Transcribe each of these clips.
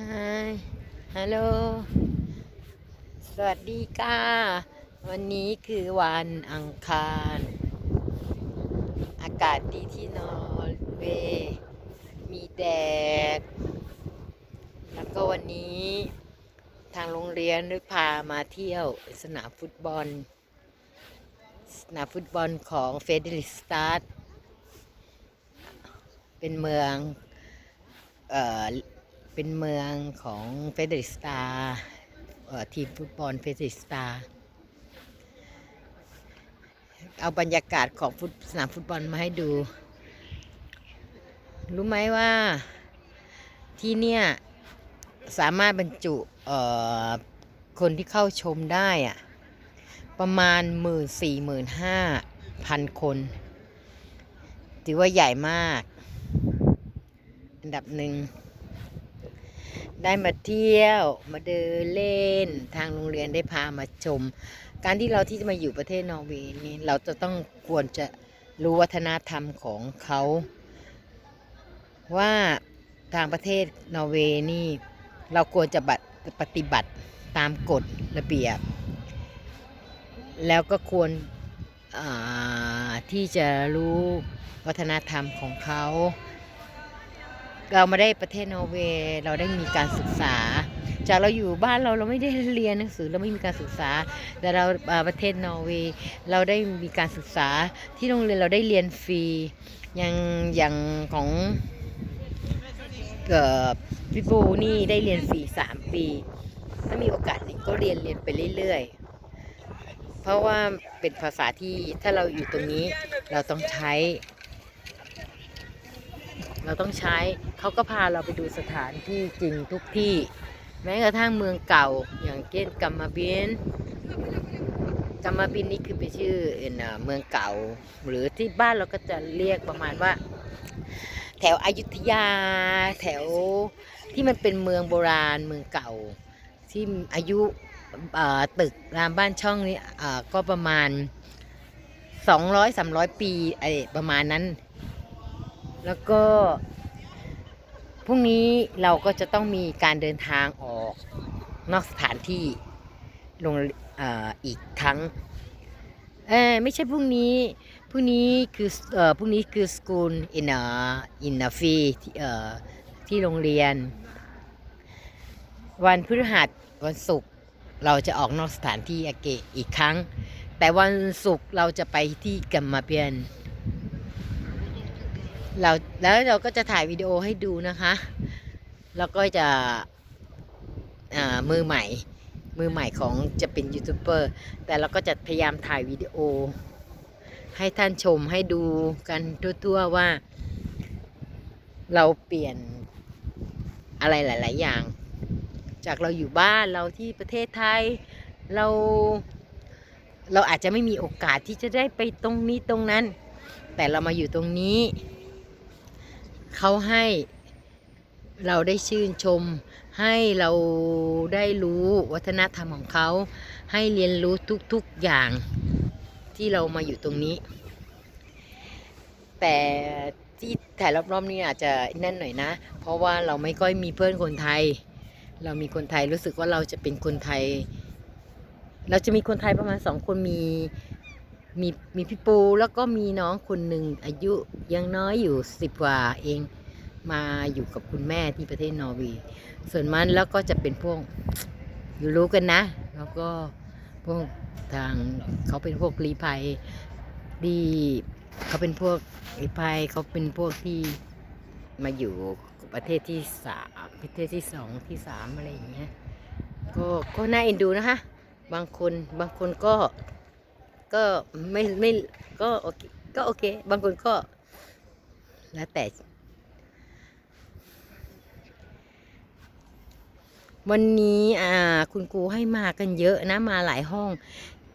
ฮายฮัลโหล สวัสดีค่ะ วันนี้คือวันอังคาร อากาศดีที่นอร์เวย์มีแดด แล้วก็วันนี้ทางโรงเรียนได้พามาเที่ยวสนามฟุตบอล สนามฟุตบอลของเฟเดริสตาร์เป็นเมือง เอ่อ เป็นเมืองของเฟเดริสตาทีมฟุตบอลเฟเดริสตาเอาบรรยากาศของฟุตสนามฟุตบอลมาให้ดู รู้ไหมว่าที่เนี่ยสามารถบรรจุคนที่เข้าชมได้อะประมาณหมื่นสี่หมื่นห้าพันคน ถือว่าใหญ่มาก อันดับหนึ่ง ได้มาเที่ยวมาเดินเล่น ทางโรงเรียนได้พามาชม การที่เราที่จะมาอยู่ประเทศนอร์เวย์นี่เราจะต้องควรจะรู้วัฒนธรรมของเขา ว่าทางประเทศนอร์เวย์นี่เราควรจะปฏิบัติตามกฎระเบียบ แล้วก็ควรที่จะรู้วัฒนธรรมของเขา เรามาได้ประเทศนอร์เวย์เราได้มีการศึกษา จากเราอยู่บ้านเราเราไม่ได้เรียนหนังสือเราไม่มีการศึกษา แต่เราประเทศนอร์เวย์เราได้มีการศึกษาที่โรงเรียนเราได้เรียนฟรีอย่างอย่างของเอ่อพี่ปูนี่ได้เรียนฟรีสามปี ถ้ามีโอกาสนี่ก็เรียนเรียนไปเรื่อยๆ เพราะว่าเป็นภาษาที่ถ้าเราอยู่ตรงนี้เราต้องใช้ เราต้องใช้เขาก็พาเราไปดูสถานที่จริงทุกที่ แม้กระทั่งเมืองเก่าอย่างเช่นกัมมาบินกัมมาบินนี่คือเป็นชื่อเอ่อเมืองเก่า หรือที่บ้านเราก็จะเรียกประมาณว่า แถวอยุธยา แถวที่มันเป็นเมืองโบราณเมืองเก่า ที่อายุตึกรามบ้านช่องนี่ก็ประมาณ 200-300 ปีไอ้ประมาณนั้น แล้วก็พรุ่งนี้เราก็จะต้องมีการเดินทางออกนอกสถานที่ลงออีกครั้งเออไม่ใช่พรุ่งนี้พรุ่งนี้คือเอ่อพรุ่งนี้คือ school in a in a fee ที่เอ่อที่โรงเรียน วันพฤหัสวันศุกร์เราจะออกนอกสถานที่อาเกะอีกครั้ง แต่วันศุกร์เราจะไปที่กัมมาเปียน เราแล้วเราก็จะถ่ายวิดีโอให้ดูนะคะ แล้วก็จะมือใหม่ มือใหม่ของจะเป็นยูทูบเบอร์ แต่เราก็จะพยายามถ่ายวิดีโอ ให้ท่านชมให้ดูกันทั่วๆว่า เราเปลี่ยนอะไรหลาย ๆ อย่าง จากเราอยู่บ้านเราที่ประเทศไทยเราเราอาจจะไม่มีโอกาสที่จะได้ไปตรงนี้ตรงนั้น แต่เรามาอยู่ตรงนี้ เขาให้เราได้ชื่นชม ให้เราได้รู้วัฒนธรรมของเขา ให้เรียนรู้ทุกๆอย่างที่เรามาอยู่ตรงนี้ แต่ที่ถ่ายรอบๆนี้อาจจะแน่นหน่อยนะ เพราะว่าเราไม่ค่อยมีเพื่อนคนไทย เรามีคนไทยรู้สึกว่าเราจะเป็นคนไทย เราจะมีคนไทยประมาณสองคนมี มีมีพี่ปูแล้วก็มีน้องคนหนึ่งอายุยังน้อยอยู่สิบกว่าเอง มาอยู่กับคุณแม่ที่ประเทศนอร์เวย์ส่วนมันแล้วก็จะเป็นพวกอยู่รู้กันนะ แล้วก็พวกทางเขาเป็นพวกรีภัยดีเขาเป็นพวกรีภัยเขาเป็นพวกที่มาอยู่ประเทศที่สามประเทศที่สองที่สามอะไรอย่างเงี้ยก็ก็น่าเอ็นดูนะคะ บางคนบางคนก็ ก็ไม่ไม่ก็โอเคก็โอเค บางคนก็ แล้วแต่ วันนี้อ่า คุณครูให้มากันเยอะนะมาหลายห้อง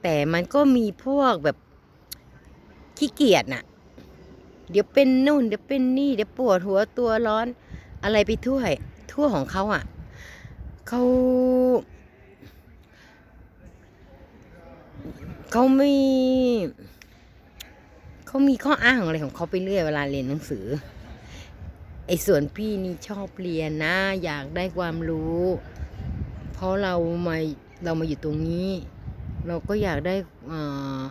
แต่มันก็มีพวกแบบขี้เกียจน่ะ เดี๋ยวเป็นนู่น เดี๋ยวเป็นนี่ เดี๋ยวปวดหัวตัวร้อน อะไรไปทั่วทั่วของเขาอะเขา เขาไม่เขามีข้ออ้างอะไรของเขาไปเรื่อยเวลาเรียนหนังสือ ไอ้ส่วนพี่นี่ชอบเรียนนะ อยากได้ความรู้ เพราะเรามาเรามาอยู่ตรงนี้ เราก็อยากได้อ่อ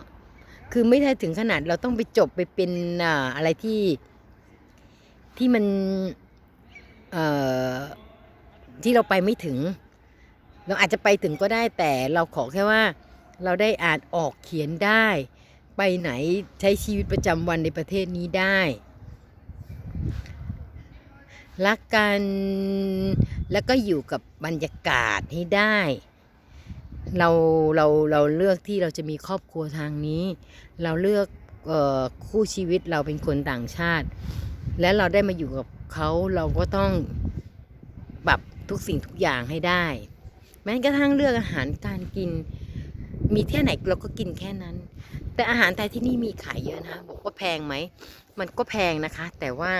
คือไม่ได้ถึงขนาดเราต้องไปจบไปเป็นอ่าอะไรที่ที่มันเอ่อที่เราไปไม่ถึง เราอาจจะไปถึงก็ได้แต่เราขอแค่ว่า เราได้อ่านออกเขียนได้ ไปไหนใช้ชีวิตประจำวันในประเทศนี้ได้ รักกันแล้วก็อยู่กับบรรยากาศให้ได้ เราเราเราเลือกที่เราจะมีครอบครัวทางนี้ เราเลือกออคู่ชีวิตเราเป็นคนต่างชาติ และเราได้มาอยู่กับเขาเราก็ต้องปรับทุกสิ่งทุกอย่างให้ได้ แม้กระทั่งเลือกอาหารการกิน มีแค่ไหนเราก็กินแค่นั้น แต่อาหารไทยที่นี่มีขายเยอะนะบอกว่าแพงไหมมันก็แพงนะคะ แต่ว่า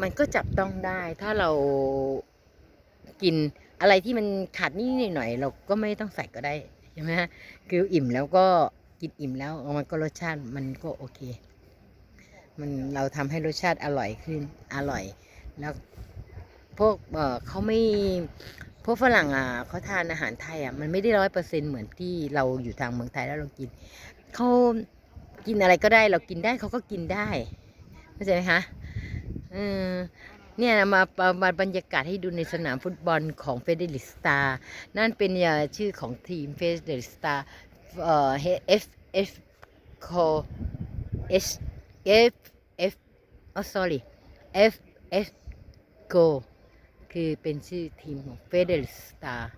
มันก็จับต้องได้ถ้าเรากินอะไรที่มันขาดนิดหน่อยเราก็ไม่ต้องใส่ก็ได้ใช่ไหมฮะคืออิ่มแล้วก็กินอิ่มแล้วมันก็รสชาติมันก็โอเค มันเราทำให้รสชาติอร่อยขึ้นอร่อย แล้วพวกเออเขาไม่ พวกฝรั่งอะเขาทานอาหารไทยอะมันไม่ได้ร้อยเปอร์เซ็นเหมือนที่เราอยู่ทางเมืองไทยแล้วเรากินเขากินอะไรก็ได้เรากินได้เขาก็กินได้เข้าใจไหมคะเออเนี่ยมามามาบรรยากาศให้ดูในสนามฟุตบอลของเฟเดริสตานั่นเป็นเอ่อชื่อของทีมเฟเดริสตาเอ่อ F F c o S F F oh sorry F F Go คือเป็นชื่อทีมของเฟเดริสตาร์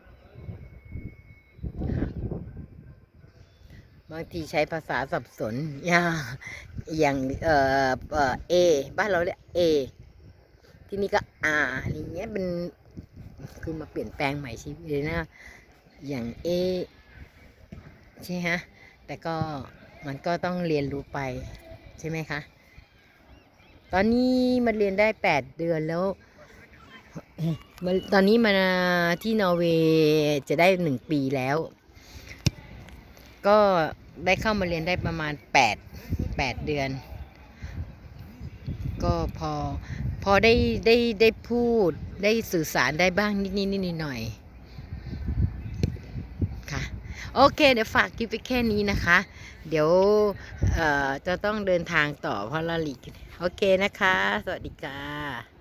บางทีใช้ภาษาสับสน อย่างอย่างเอ่อเอ่อบ้านเราเรียก A ที่นี่ก็ R อะไรเงี้ยเป็นคือมาเปลี่ยนแปลงใหม่ชีวิตเลยนะ อย่าง A ใช่ฮะ แต่ก็มันก็ต้องเรียนรู้ไปใช่ไหมคะ ตอนนี้มันเรียนได้ 8 เดือนแล้ว ตอนนี้มาที่นอร์เวย์จะได้1ปีแล้ว ก็ได้เข้ามาเรียนได้ประมาณ8 8เดือน ก็พอพอได้ได้ได้พูดได้สื่อสารได้บ้างนิดนิดนิดหน่อยๆค่ะ โอเค เดี๋ยวฝากคลิปไปแค่นี้นะคะ เดี๋ยวจะต้องเดินทางต่อเพราะละหลีกโอเคนะคะ สวัสดีค่ะ